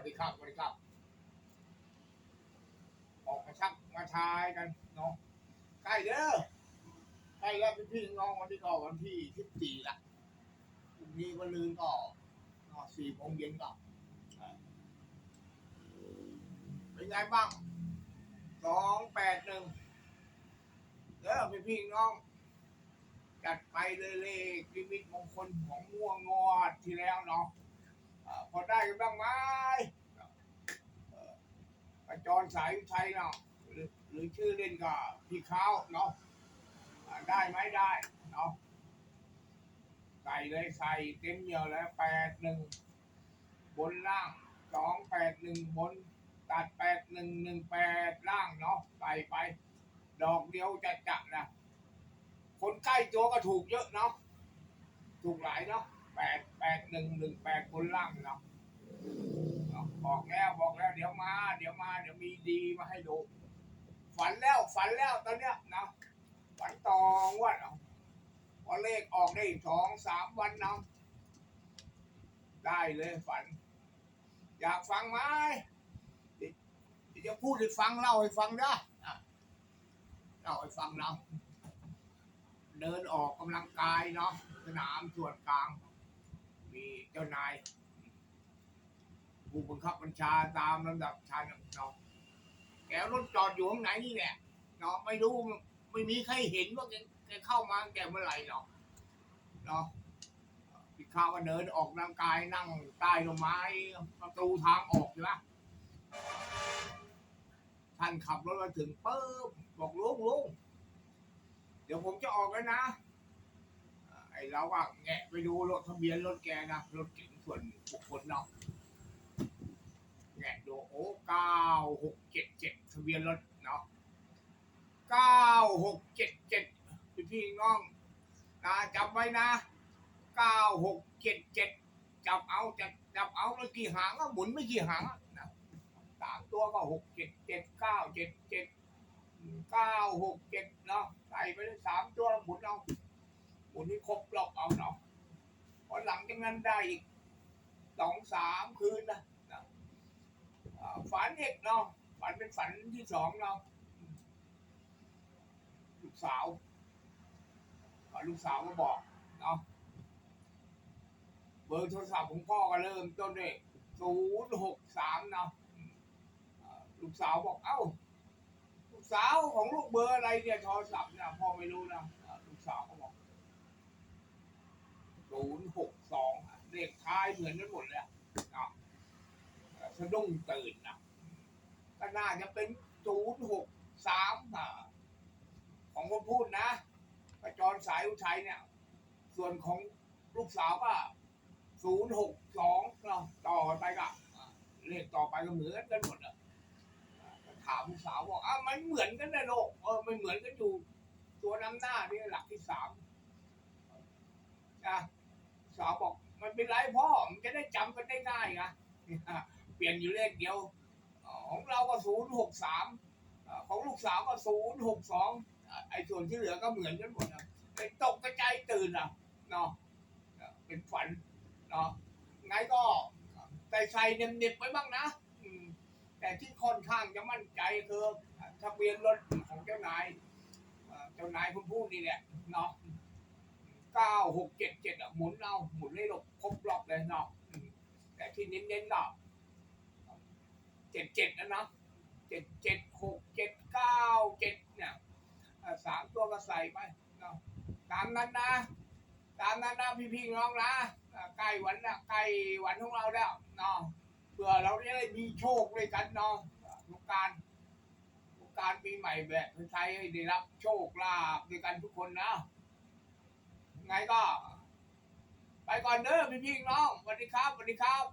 วัสดีครับสวัสดีครับออกมาชักมาทายกันเนาะใกล้เด้อใกล้แล้วพี่พี่น้องวันนี้ก็วันที่ที่สี่ละพรุ่งนี้วันลืนก็นาะสี่โมงเย็นก็เป็นไงบ้างสองแปดหนึ่งเด้อพี่พี่น้อง จัดไปเลยเลขลิมิตมงคลของม่วงงอดที่แล้วเนาะ พอได้กันบ้างไหมอ่อประจรสายอุทัยเนาะหรือหรือชื่อเล่นก็พี่ข้าวเนาะได้ไหมได้เนาะใส่เลยใส่เต็มเหนียวแล้วแปดหนึ่งบนล่างสองแปดหนึ่งบนตัดแปดหนึ่งหนึ่งแปดล่างเนาะใส่ไป ดอกเดียวจะจัดนะคนใกล้ตัวก็ถูกเยอะเนาะถูกหลายเนาะ ปดแปดหนึ่งหนึ่งแปดคนล่างเนาะบอกแล้วบอกแล้ว เดี๋ยวมา เดี๋ยวมาเดี๋ยวมีดีมาให้ดู ฝันแล้วฝันแล้วตอนเนี้ยเนาะฝันตองว่าเนาะพอเลขออกได้สองสามวันเนาะได้เลยฝัน อยากฟังไหมเดี๋ยวจะพูดให้ฟังเล่าให้ฟังด้ะเล่าให้ฟังเนาะเดินออกกำลังกายเนาะสนามส่วนกลาง มีเจ้านายผู้บังคับบัญชาตามลำดับชั้นเนาะแกรถจอดอยู่ข้างไหนนี่แหละเนาะไม่รู้ไม่มีใครเห็นว่าแกแกเข้ามาแกเมื่อไหร่เนาะเนาะพี่ข้าวก็เดินออกกำลังกายนั่งใต้ต้นไม้ประตูทางออกใช่ไหมท่านขับรถมาถึงปุ๊บบอกลุงลุงเดี๋ยวผมจะออกแล้วนะ อ่าไอ้เราก็แงะไปดูรถทะเบียนรถแกนะรถเก๋งส่วนบุคคลเนาะแงะดูโอ้เก้าหกเจ็ดเจ็ดทะเบียนรถเนาะเก้าหกเจ็ดเจ็ดพี่พี่น้องนะจำไว้นะเก้าหกเจ็ดเจ็ดจับเอาจับจับเอาแล้วกี่หางก็หมุนไม่กี่หางนะสามตัวก็หกเจ็ดเจ็ดเก้าเจ็ดเจ็ดเก้าหกเจ็ดเนาะใส่ไปเลยสามตัวหมุนเอา หมุนนี่ครบรอบเอาเนาะพอหลังจากนั้นได้อีกสองสามคืนนะนะฝันเอกเนาะฝันเป็นฝันที่สองเนาะลูกสาวลูกสาวก็บอกเนาะเบอร์โทรศัพท์ของพ่อก็เริ่มต้นด้วยศูนย์หกสามเนาะลูกสาวบอกเอ้า ลูกสาวของลูกเบอร์อะไรเนี่ยโทรศัพท์เนี่ยพ่อไม่รู้นะลูกสาวเขาบอก ศูนย์หกสองเลขท้ายเหมือนกันหมดเลยอะอะสะดุ้งตื่นนะก็น่าจะเป็นศูนย์หกสามของคนพูดนะประจรสายอุทัยเนี่ย ส่วนของลูกสาวก็ศูนย์หกสองเนาะต่อไปก็เลขต่อไปก็เหมือนกันหมดอะถามลูกสาวบอกอ้าวมันเหมือนกันนะโลกเออมันเหมือนกันอยู่ ตัวนำหน้านี่หลักที่สามนะสาวบอกมัน เป็นไรพ่อมันจะได้จำกันได้ง่ายไงเปลี่ยนอยู่เลขเดียว ของเราก็ศูนย์หกสามของลูกสาวก็ศูนย์หกสองไอ้ส่วนที่เหลือก็เหมือนกันหมดนะเป็นตกกระจายตื่นอะเนาะเป็นฝันเนาะไงก็ใส่ใส่เน็บๆไว้บ้างนะแต่ที่ค่อนข้างจะมั่นใจคือทะเบียนรถของเจ้านายเอ่อเจ้านายคุณพูดนี่แหละเนาะ เก้าหกเจ็ดเจ็ดอะหมุนเอาหมุนให้หลบครบรอบเลยเนาะแต่ที่เน้นๆก็เนาะเจ็ดเจ็ดนะเนาะเจ็ดเจ็ดหกเจ็ดเก้าเจ็ดเนี่ยสามตัวก็ใส่ไปเนาะตามนั้นนะ ตามนั้นนะพี่ๆน้องนะใกล้วันละใกล้วันของเราแล้วเนาะเพื่อเราจะได้มีโชคด้วยกันเนาะทุกการทุกการปีใหม่แบบไทยให้ได้รับโชคลาภด้วยกันทุกคนนะ ก็ ไปก่อนเด้อพี่พี่น้องสวัสดีครับสวัสดีครับ